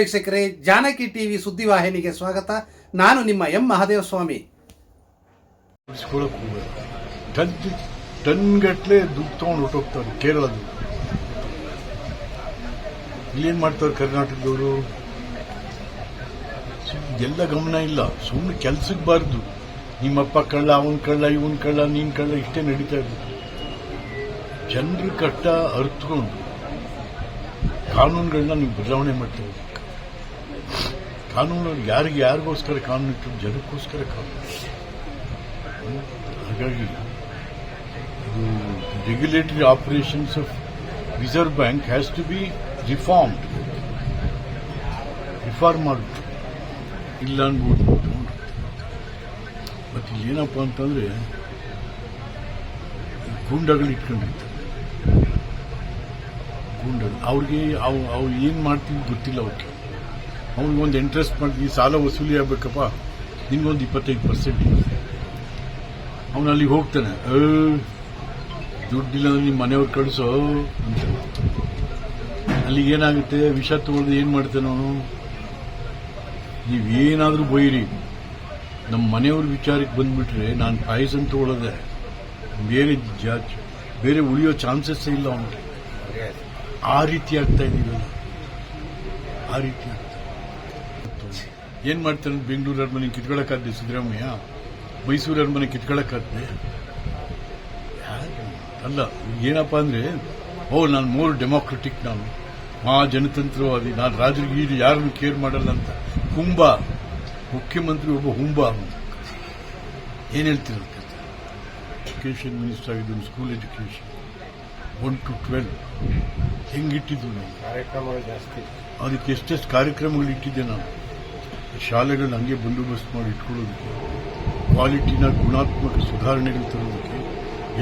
ವೀಕ್ಷಕರೇ, ಜಾನಕಿ ಟಿವಿ ಸುದ್ದಿವಾಹಿನಿಗೆ ಸ್ವಾಗತ. ನಾನು ನಿಮ್ಮ ಎಂ ಮಹಾದೇವ ಸ್ವಾಮಿ ಟನ್ ಟನ್ಗಟ್ಲೆ ದುಡ್ಡು ತಗೊಂಡು ಹೊಟ್ಟೋಗ್ತಾರೆ ಕೇರಳದ ಇಲ್ಲೇನ್ ಮಾಡ್ತಾರೆ ಕರ್ನಾಟಕದವರು? ಎಲ್ಲ ಗಮನ ಇಲ್ಲ. ಸುಮ್ಮನೆ ಕೆಲ್ಸಕ್ಕೆ ಬಾರ್ದು. ನಿಮ್ಮಪ್ಪ ಕಳ್ಳ, ಅವನ್ ಕಳ್ಳ, ಇವನ್ ಕಳ್ಳ, ನೀನ್ ಕಳ್ಳ ಇಷ್ಟೇ ನಡೀತಾ ಇದ್ರು ಜನರು ಕಟ್ಟ ಅರ್ತ್ಕೊಂಡು ಕಾನೂನುಗಳನ್ನ ನೀವು ಬದಲಾವಣೆ ಮಾಡ್ತಾ ಇದ್ದೀರಿ. ಕಾನೂನು ಯಾರಿಗೆ ಯಾರಿಗೋಸ್ಕರ ಕಾನೂನು ಇಟ್ಟು ಜನಕ್ಕೋಸ್ಕರ ಕಾನೂನು ಹಾಗಾಗಿ ಇದು regulatory operations of Reserve Bank has to be reformed reform ಮಾಡಬೇಕು ಇಲ್ಲ ಅನ್ಬೋದು ಮತ್ತು ಏನಪ್ಪ ಅಂತಂದರೆ ಗೂಂಡಗಳು ಇಟ್ಕೊಂಡಿತ್ತು ಗೂಂಡಗಳು. ಅವ್ರಿಗೆ ಅವು ಅವು ಏನು ಮಾಡ್ತೀವಿ ಗೊತ್ತಿಲ್ಲ ಅವಕ್ಕೆ ಅವ್ನಿಗೆ ಇಂಟ್ರೆಸ್ಟ್ ಮಾಡಿ, ಈ ಸಾಲ ವಸೂಲಿ ಆಗ್ಬೇಕಪ್ಪ. ನಿನ್ಗೊಂದು ಇಪ್ಪತ್ತೈದು ಪರ್ಸೆಂಟ್ ಅವನು ಅಲ್ಲಿಗೆ ಹೋಗ್ತಾನೆ. ದುಡ್ಡಿಲ್ಲ ನಿಮ್ಮ ಮನೆಯವ್ರು ಕಳಿಸೋ ಅಂತ. ಅಲ್ಲಿಗೆ ಏನಾಗುತ್ತೆ? ವಿಷ ತಗೊಳ್ದು ಏನು ಮಾಡ್ತಾನೆ ಅವನು? ನೀವೇನಾದ್ರೂ ಬೈರಿ. ನಮ್ಮ ಮನೆಯವ್ರ ವಿಚಾರಕ್ಕೆ ಬಂದ್ಬಿಟ್ರೆ ನಾನು ಪಾಯ್ಸನ್ ತಗೊಳ್ಳೋದೆ. ಬೇರೆ ಜಾತಿ, ಬೇರೆ ಉಳಿಯೋ ಚಾನ್ಸಸ್ ಇಲ್ಲ ಅವನಿಗೆ. ಆ ರೀತಿ ಆಗ್ತಾ ಇದ್ದೀವಿ ಆ ರೀತಿ. ಏನ್ ಮಾಡ್ತಾರೆ? ಬೆಂಗಳೂರು ಅರಮನೆ ಕಿತ್ಕೊಳಕ್ಕಾದ್ದೆ ಸಿದ್ದರಾಮಯ್ಯ? ಮೈಸೂರು ಅರಮನೆ ಕಿತ್ಕೊಳಕ್ಕಾದ್ದೆ ಅಲ್ಲ ಏನಪ್ಪ ಅಂದ್ರೆ ಓ ನಾನು ಮೋರ್ ಡೆಮೋಕ್ರೆಟಿಕ್ ನಾನು. ಮಾ ಜನತಂತ್ರವಾದಿ. ನಾನು ರಾಜರಿಗೆ ಯಾರನ್ನು ಕೇರ್ ಮಾಡಲ್ಲ ಅಂತ. ಹುಂಬ. ಮುಖ್ಯಮಂತ್ರಿ ಒಬ್ಬ ಹುಂಬ ಏನು ಹೇಳ್ತೀರ ಎಜುಕೇಶನ್ ಮಿನಿಸ್ಟರ್ ಆಗಿದ್ದು school education one to twelve ಹೆಂಗಿಟ್ಟಿದ್ದು ನಾನು ಕಾರ್ಯಕ್ರಮಗಳು ಜಾಸ್ತಿ. ಅದಕ್ಕೆ ಎಷ್ಟೆಷ್ಟು ಕಾರ್ಯಕ್ರಮಗಳು ಇಟ್ಟಿದ್ದೆ ನಾನು ಶಾಲೆಗಳನ್ನ ಹಂಗೆ ಬಂದೋಬಸ್ತ್ ಮಾಡಿ ಇಟ್ಕೊಳ್ಳೋದಕ್ಕೆ, ಕ್ವಾಲಿಟಿನ ಗುಣಾತ್ಮಕ ಸುಧಾರಣೆಗಳು ತರೋದಕ್ಕೆ,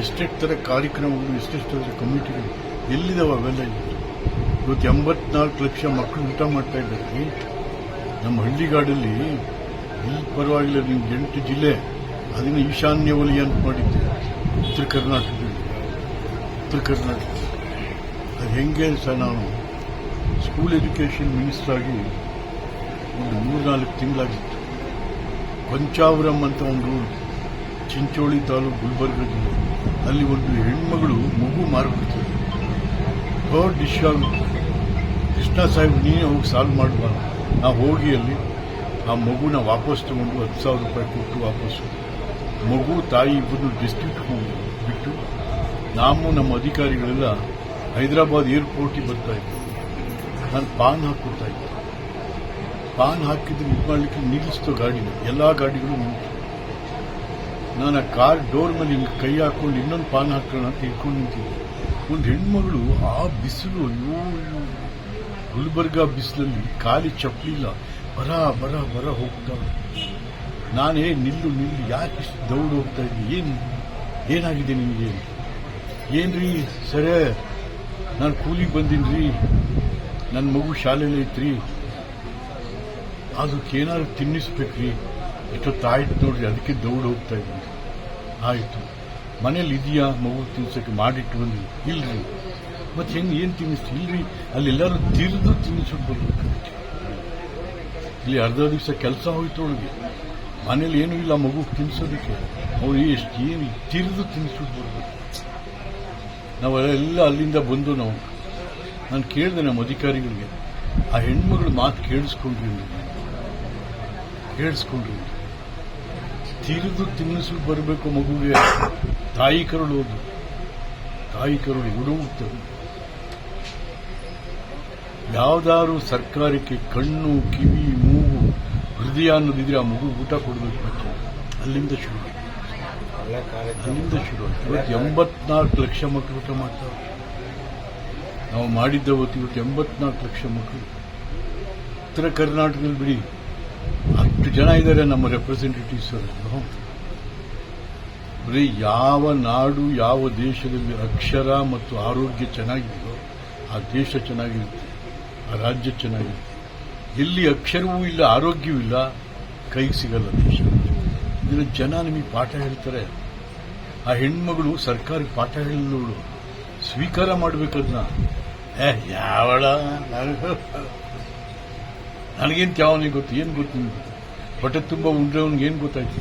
ಎಷ್ಟೆಷ್ಟು ಥರ ಕಾರ್ಯಕ್ರಮಗಳು, ಎಷ್ಟೆಷ್ಟು ಥರ ಕಮಿಟಿಗಳು ಎಲ್ಲಿದಾವೆ ಅವೆಲ್ಲ ಇವತ್ತು ಎಂಬತ್ನಾಲ್ಕು ಲಕ್ಷ ಮಕ್ಕಳು ಊಟ ಮಾಡ್ತಾ ಇದ್ದಾರೆ. ನಮ್ಮ ಹಳ್ಳಿಗಾಡಲ್ಲಿ ಇಲ್ಲಿ ಪರವಾಗಿಲ್ಲ, ನಿಮ್ಗೆ ಎಂಟು ಜಿಲ್ಲೆ, ಅದನ್ನು ಈಶಾನ್ಯ ವಲಯ ಅಂತ ಮಾಡಿದ್ದೆ. ಉತ್ತರ ಕರ್ನಾಟಕದಲ್ಲಿ. ಉತ್ತರ ಕರ್ನಾಟಕ ಅದು ಹೆಂಗೆ ಸಹ ನಾನು ಸ್ಕೂಲ್ ಎಜುಕೇಷನ್ ಮಿನಿಸ್ಟರ್ ಆಗಿ ಒಂದು ಮೂರ್ನಾಲ್ಕು ತಿಂಗಳಾಗಿತ್ತು. ಪಂಚಾವರಂ ಅಂತ ಒಂದು ಚಿಂಚೋಳಿ ತಾಲೂಕು ಗುಲ್ಬರ್ಗ ಜಿಲ್ಲೆ. ಅಲ್ಲಿ ಒಂದು ಹೆಣ್ಮಗಳು ಮಗು ಮಾರುಕಟ್ಟೆ ಥರ್ಡ್ ಡಿಶ್ ಕೃಷ್ಣ ಸಾಹೇಬ್, ನೀನೇ ಹೋಗಿ ಸಾಲ್ವ್ ಮಾಡುವ ನಾವು ಹೋಗಿ ಅಲ್ಲಿ ಆ ಮಗುನ ವಾಪಸ್ ತಗೊಂಡು ಹತ್ತು ಸಾವಿರ ರೂಪಾಯಿ ಕೊಟ್ಟು ವಾಪಸ್ಸು ಮಗು, ತಾಯಿ ಇಬ್ಬರು ಡಿಸ್ಟ್ರಿಕ್ಟ್ ಬಿಟ್ಟು ನಾವು ನಮ್ಮ ಅಧಿಕಾರಿಗಳೆಲ್ಲ ಹೈದರಾಬಾದ್ ಏರ್ಪೋರ್ಟಿಗೆ ಬರ್ತಾ ಇದ್ವಿ ನಾನು ಪಾನ್ ಹಾಕ್ಕೊಡ್ತಾ ಇದ್ದೆ. ಪಾನ್ ಹಾಕಿದ್ದು ಇದು ಮಾಡಲಿಕ್ಕೆ ನಿಲ್ಲಿಸ್ತು ಗಾಡಿ ಎಲ್ಲ ಗಾಡಿಗಳು ನಿಂತು. ನಾನು ಆ ಕಾರ್ ಡೋರ್ ಮೇಲೆ ಹಿಂಗೆ ಕೈ ಹಾಕೊಂಡು ಇನ್ನೊಂದು ಪಾನ್ ಹಾಕೋಣ ಅಂತ ಇಟ್ಕೊಂಡು ನಿಂತಿದ್ದೆ. ಒಂದು ಹೆಣ್ಮಗಳು ಆ ಬಿಸಿಲು, ಅಯ್ಯೋ. ಗುಲ್ಬರ್ಗ ಬಿಸಿಲಲ್ಲಿ ಖಾಲಿ ಚಪ್ಪಲಿಲ್ಲ ಬರ ಬರ ಬರ ಹೋಗ್ತಾ ನಾನೇ ನಿಲ್ಲು ನಿಲ್ಲು ಯಾಕೆ ದೌಡ್ ಹೋಗ್ತಾ ಇದ್ದೀನಿ ಏನು, ಏನಾಗಿದೆ ನಿಮಗೆ ಏನ್ರಿ ಸರ? ನಾನು ಕೂಲಿಗೆ ಬಂದೀನಿ ನನ್ನ ಮಗು ಶಾಲೆಯಲ್ಲಿ ಐತ್ರಿ. ಅದಕ್ಕೆ ಏನಾದ್ರು ತಿನ್ನಿಸ್ಬೇಕ್ರಿ ಎಷ್ಟೊತ್ತಾಯ್ತು ನೋಡ್ರಿ, ಅದಕ್ಕೆ ದೌಡ್ ಹೋಗ್ತಾ ಇದ್ದೀನಿ ಆಯಿತು. ಮನೇಲಿ ಇದೆಯಾ? ಮಗು ತಿನ್ಸಕ್ಕೆ ಮಾಡಿಟ್ಟು ಬಂದ್ರಿ ಇಲ್ರಿ. ಮತ್ತೆ ಹೆಂಗೆ ಏನು ತಿನ್ನಿಸ್ತು? ಇಲ್ರಿ. ಅಲ್ಲೆಲ್ಲರೂ ತಿರ್ದು ತಿನ್ನಿಸ್ಬಿಟ್ಟು ಬರ್ಬೇಕು ಇಲ್ಲಿ ಅರ್ಧ ದಿವಸ ಕೆಲಸ ಹೋಯ್ತು ಅವಳಿಗೆ. ಮನೇಲಿ ಏನೂ ಇಲ್ಲ ಮಗು ತಿನ್ಸೋದಕ್ಕೆ. ಅವ್ರು ಎಷ್ಟು ಏನು ತಿರ್ದು ತಿನ್ನಿಸ್ಬಿಟ್ಟು ಬರ್ಬೇಕು ನಾವೆಲ್ಲ ಅಲ್ಲಿಂದ ಬಂದು ನಾವು. ನಾನು ಕೇಳಿದೆ ನಮ್ಮ ಅಧಿಕಾರಿಗಳಿಗೆ. ಆ ಹೆಣ್ಮಗಳು ಮಾತು ಕೇಳಿಸ್ಕೊಂಡ್ರಿ ನೀವು. ತಿರಿದು ತಿನ್ನಿಸಿ ಬರಬೇಕು ಮಗುವಿಗೆ. ತಾಯಿ ಕರುಳು ಹೋದು ತಾಯಿ ಕರುಳು ಹುಡುಗುತ್ತವೆ ಯಾವ್ದಾದ್ರು ಸರ್ಕಾರಕ್ಕೆ ಕಣ್ಣು ಕಿವಿ ಮೂಗು ಹೃದಯ ಅನ್ನೋದಿದ್ರೆ ಆ ಮಗು ಊಟ ಕೊಡಬೇಕು ಮತ್ತೆ. ಅಲ್ಲಿಂದ ಶುರು ಅಲ್ಲಿಂದ ಶುರು. ಇವತ್ತು ಎಂಬತ್ನಾಲ್ಕು ಲಕ್ಷ ಮಕ್ಕಳು ಊಟ ಮಾಡ್ತಾರೆ. ನಾವು ಮಾಡಿದ್ದ ಹೊತ್ತು ಇವತ್ತು ಎಂಬತ್ನಾಲ್ಕು ಲಕ್ಷ ಮಕ್ಕಳು ಉತ್ತರ ಕರ್ನಾಟಕದಲ್ಲಿ ಬಿಡಿ. ಅಷ್ಟು ಜನ ಇದ್ದಾರೆ ನಮ್ಮ ರೆಪ್ರೆಸೆಂಟೇಟಿವ್ಸ್ ಬರೀ ಯಾವ ನಾಡು, ಯಾವ ದೇಶದಲ್ಲಿ ಅಕ್ಷರ ಮತ್ತು ಆರೋಗ್ಯ ಚೆನ್ನಾಗಿದೆಯೋ, ಆ ದೇಶ ಚೆನ್ನಾಗಿರುತ್ತೆ, ಆ ರಾಜ್ಯ ಚೆನ್ನಾಗಿರುತ್ತೆ. ಎಲ್ಲಿ ಅಕ್ಷರವೂ ಇಲ್ಲ, ಆರೋಗ್ಯವೂ ಇಲ್ಲ ಕೈಗೆ ಸಿಗಲ್ಲ ದೇಶ. ಇದರ ಜನ ನಿಮಗೆ ಪಾಠ ಹೇಳ್ತಾರೆ. ಆ ಹೆಣ್ಮಗಳು ಸರ್ಕಾರಿ ಪಾಠ ಹೇಳಿದವಳು ಸ್ವೀಕಾರ ಮಾಡಬೇಕದನ್ನ ಏ, ಯಾವಳ? ನನಗೇನು ಯಾವನಿಗೆ ಗೊತ್ತು? ಏನು ಗೊತ್ತು ನಿಮ್ಗೆ? ಹೊಟ್ಟೆ ತುಂಬ ಉಂಡ್ರವ್ನಿಗೆ ಏನು ಗೊತ್ತಾಯ್ತು?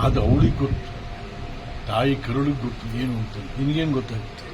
ಅದು ಅವಳಿಗೆ ಗೊತ್ತು. ತಾಯಿ ಕರುಳಿಗೆ ಗೊತ್ತು ಏನು ಅಂತ. ನಿನಗೇನು ಗೊತ್ತಾಗುತ್ತೆ